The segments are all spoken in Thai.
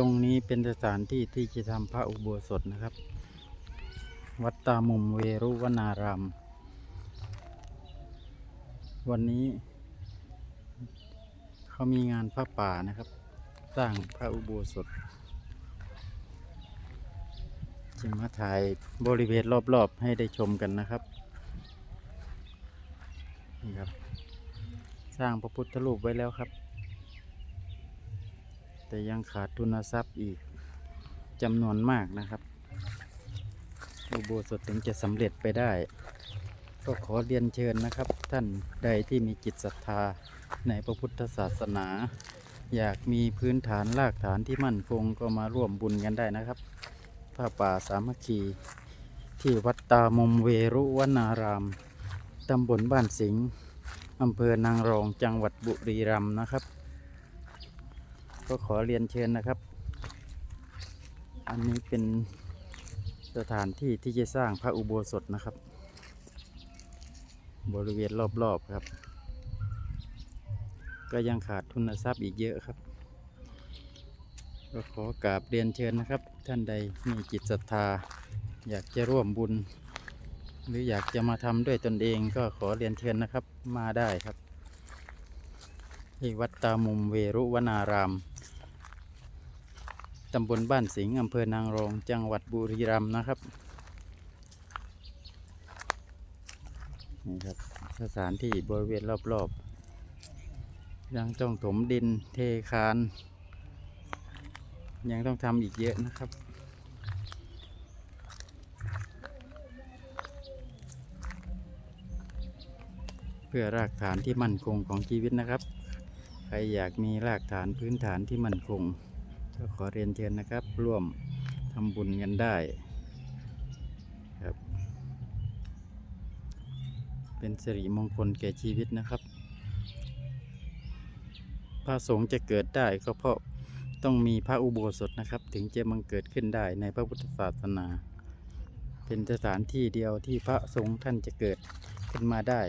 ตรงนี้เป็นสถานที่ที่จะทำพระอุโบสถนะครับ วัดตามุมเวรุวนาราม วันนี้ เขามีงานพระป่านะครับ สร้างพระอุโบสถจะมาถ่ายบริเวณรอบๆให้ได้ชมกันนะครับนี่ครับ สร้างพระพุทธรูปไว้แล้วครับ แต่ยังขาดทุนทรัพย์อีกจำนวนมากนะครับอุโบสถถึงจะสำเร็จไปได้ ก็ขอเรียนเชิญนะครับ ท่านใดที่มีจิตศรัทธาในพระพุทธศาสนา อยากมีพื้นฐานรากฐานที่มั่นคงก็มาร่วมบุญกันได้นะครับผ้าป่าสามัคคีที่วัดตามมเวรุวนาราม ตำบลบ้านสิงห์อำเภอนางรองจังหวัดบุรีรัมย์นะครับ ก็ขอเรียนเชิญนะครับ อันนี้เป็นสถานที่ที่จะสร้างพระอุโบสถนะครับ บริเวณรอบๆครับ ก็ยังขาดทุนทรัพย์อีกเยอะครับ ก็ขอกราบเรียนเชิญนะครับ ท่านใดมีจิตศรัทธา อยากจะร่วมบุญ หรืออยากจะมาทำด้วยตนเองก็ขอเรียนเชิญนะครับมาได้ครับที่วัดตามุมเวรุวนาราม ตำบลบ้านสิงห์อำเภอนางรอง จังหวัดบุรีรัมย์นะครับ นี่ครับสถานที่บริเวณรอบๆ ยังต้องถมดินเทคาน ยังต้องทำอีกเยอะนะครับเพื่อรากฐานที่มั่นคงของชีวิตนะครับ ใครอยากมีรากฐานพื้นฐานที่มั่นคง ก็ขอเรียนเชิญนะครับ ร่วมทำบุญกันได้ครับ เป็นสิริมงคลแก่ชีวิตนะครับ พระสงฆ์จะเกิดได้ก็เพราะต้องมีพระอุโบสถนะครับ ถึงจะมังเกิดขึ้นได้ในพระพุทธศาสนา เป็นสถานที่เดียวที่พระสงฆ์ท่านจะเกิดขึ้นมาได้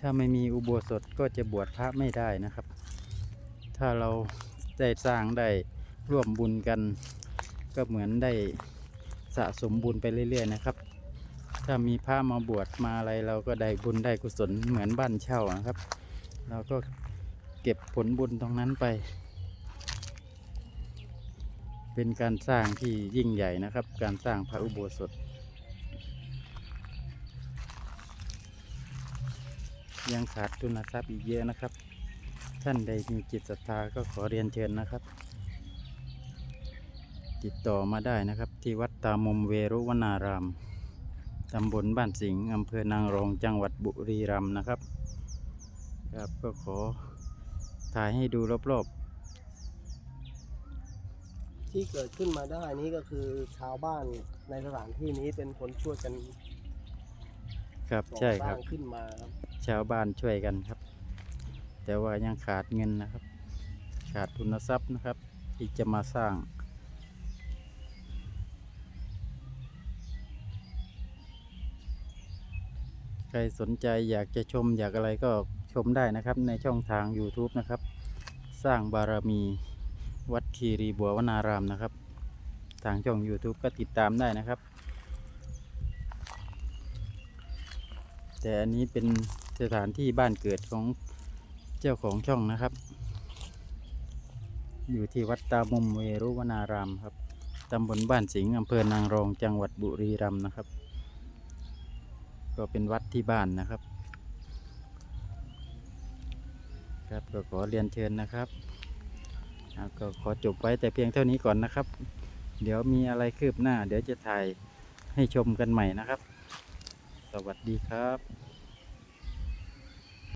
ถ้าไม่มีอุโบสถก็จะบวชพระไม่ได้นะครับ ถ้าเราได้สร้างได้ ร่วมบุญกัน ก็เหมือนได้สะสมบุญไปเรื่อย ๆ นะครับ ถ้ามีพระมาบวชมาอะไรเราก็ได้บุญได้กุศลเหมือนบ้านเช่านะครับ เราก็เก็บผลบุญตรงนั้นไป เป็นการสร้างที่ยิ่งใหญ่นะครับ การสร้างพระอุโบสถ ยังขาดทุนทรัพย์อีกเยอะนะครับ ท่านใดมีจิตศรัทธาก็ขอเรียนเชิญนะครับ ติดต่อมาได้นะครับ ที่วัดตามมเวรุวนาราม ตำบลบ้านสิงห์อำเภอนางรองจังหวัดบุรีรัมย์นะครับ ครับก็ขอถ่ายให้ดูรอบที่เกิดขึ้นมาได้นี้ก็คือชาวบ้านในสถานที่นี้เป็นคนช่วยกันๆ ครับก่อใช่สคร้ารับงขึ้นมาครับชาวบ้านช่วยกันครับ แต่ว่ายังขาดเงินนะครับ ขาดทุนทรัพย์นะครับ ที่จะมาสร้าง รสนใจอยากจะชมอยากอะไรก็ชมได้นะครับ ในช่องทาง YouTube นะครับ สร้างบารมีวัดคีรีบัววนารามนะครับ ทางช่อง YouTube ก็ติดตามได้นะครับ แต่อันนี้เป็นสถานที่บ้านเกิดของเจ้าของช่องนะครับ อยู่ที่วัดตามุมเวรุวนารามครับตำบลบ้านสิงห์อำเภอนางรองจังหวัดบุรีรัมย์นะครับ ก็เป็นวัดที่บ้านนะครับ ครับก็ขอเรียนเชิญนะครับก็ขอจบไว้แต่เพียงเท่านี้ก่อนนะครับ เดี๋ยวมีอะไรคืบหน้า เดี๋ยวจะถ่ายให้ชมกันใหม่นะครับ สวัสดีครับ